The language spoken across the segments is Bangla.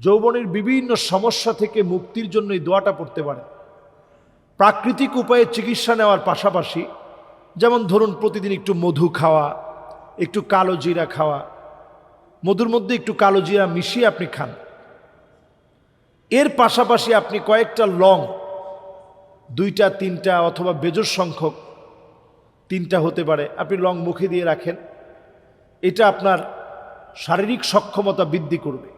যৌবনের বিভিন্ন সমস্যা থেকে মুক্তির জন্য এই দোয়াটা পড়তে পারে। প্রাকৃতিক উপায়ে চিকিৎসা নেওয়ার পাশাপাশি, যেমন ধরুন প্রতিদিন একটু মধু খাওয়া, একটু কালো জিরা খাওয়া, মধুর মধ্যে একটু কালো জিরা মিশিয়ে আপনি খান। এর পাশাপাশি আপনি কয়েকটা লং, দুইটা, তিনটা অথবা বেজোর সংখ্যক, তিনটা হতে পারে, আপনি লং মুখে দিয়ে রাখেন। এটা আপনার শারীরিক সক্ষমতা বৃদ্ধি করবে।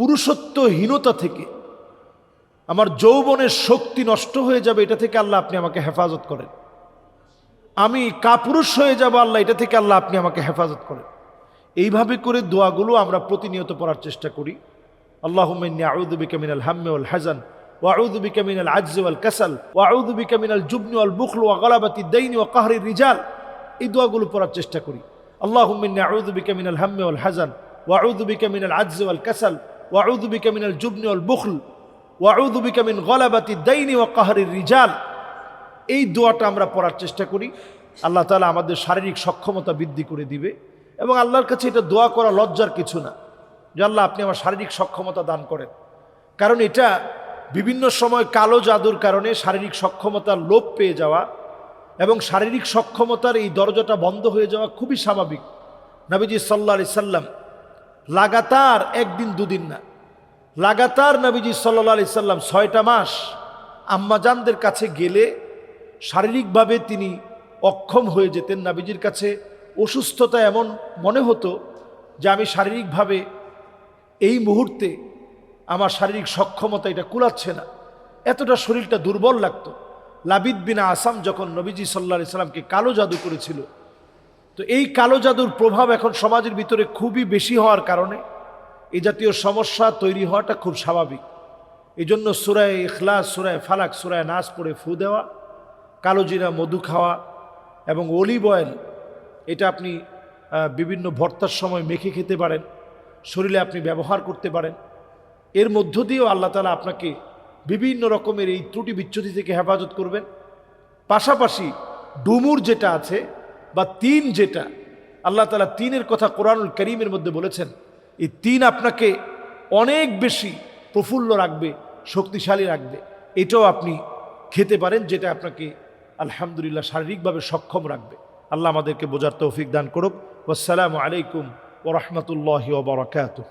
পুরুষত্বহীনতা থেকে আমার যৌবনের শক্তি নষ্ট হয়ে যাবে, এটা থেকে আল্লাহ আপনি আমাকে হেফাজত করেন। আমি কাপুরুষ হয়ে যাব আল্লাহ, এটা থেকে আল্লাহ আপনি আমাকে হেফাজত করেন। এইভাবে করে দোয়াগুলো আমরা প্রতিনিয়ত পড়ার চেষ্টা করি। আল্লাহুম্মাইন্নি আউযু বিকা মিনাল হাম্মি ওয়াল হাজান ওয়া আউযু বিকা মিনাল আজজি ওয়াল কাসাল, ওয়া আউযু বিকা মিনাল জুবনি ওয়াল বুখল ওয়া গালাবাতি দাইনি ওয়া কাহরির রিজাল। এই দোয়াগুলো পড়ার চেষ্টা করি। আল্লাহুম্মাইন্নি আউযু বিকা মিনাল হাম্মি ওয়াল হাজান ওয়া আউযু বিকা মিনাল আজজি ওয়াল কাসাল ওয়া আউযু বিকা মিনাল জুবনি ওয়াল বুখল ওয়া আউযু বিকা মিন গালাবাতি দাইনি ওয়া কাহরির রিজাল। এই দোয়াটা আমরা পড়ার চেষ্টা করি। আল্লাহ তালা আমাদের শারীরিক সক্ষমতা বৃদ্ধি করে দিবে এবং আল্লাহর কাছে এটা দোয়া করা লজ্জার কিছু না। যে আল্লাহ, আপনি আমার শারীরিক সক্ষমতা দান করেন। কারণ এটা বিভিন্ন সময় কালো জাদুর কারণে শারীরিক সক্ষমতার লোপ পেয়ে যাওয়া এবং শারীরিক সক্ষমতার এই দরজাটা বন্ধ হয়ে যাওয়া খুবই স্বাভাবিক। নবীজি সাল্লা সাল্লাম লাগাতার একদিন, দুদিন না। লাগাতার নবীজি সাল্লা আলি সাল্লাম ছয়টা মাস আম্মাজানদের কাছে গেলে শারীরিকভাবে তিনি অক্ষম হয়ে যেতেন নাবিজির কাছে। অসুস্থতা এমন মনে হতো যে আমি শারীরিকভাবে এই মুহূর্তে আমার শারীরিক সক্ষমতা এটা কুলাচ্ছে না। এতটা শরীরটা দুর্বল লাগতো। লাবিদ বিনা আসাম যখন নবীজি সাল্লা সাল্লামকে কালো জাদু করেছিল তো এই কালো জাদুর প্রভাব এখন সমাজের ভিতরে খুবই বেশি হওয়ার কারণে এই জাতীয় সমস্যা তৈরি হওয়াটা খুব স্বাভাবিক। এই জন্য সুরায় ইখলাস, সুরায় ফালাক, সুরায় নাচ পড়ে ফু দেওয়া, কালো জিরা, মধু খাওয়া এবং অলিভ অয়েল, এটা আপনি বিভিন্ন ভর্তার সময় মেখে খেতে পারেন, শরীরে আপনি ব্যবহার করতে পারেন। এর মধ্য দিয়েও আল্লাহ তালা আপনাকে বিভিন্ন রকমের এই ত্রুটি বিচ্ছুতি থেকে হেফাজত করবেন। পাশাপাশি ডুমুর যেটা আছে বা তিন যেটা, আল্লাহ তালা তিনের কথা কোরআনুল করিমের মধ্যে বলেছেন, এই তিন আপনাকে অনেক বেশি প্রফুল্ল রাখবে, শক্তিশালী রাখবে। এটাও আপনি খেতে পারেন, যেটা আপনাকে আলহামদুলিল্লাহ শারীরিকভাবে সক্ষম রাখবে। আল্লাহ আমাদেরকে বোঝার তৌফিক দান করুক। আসসালামু আলাইকুম ওরহমতুল্লাহ ওবরাকাতুহ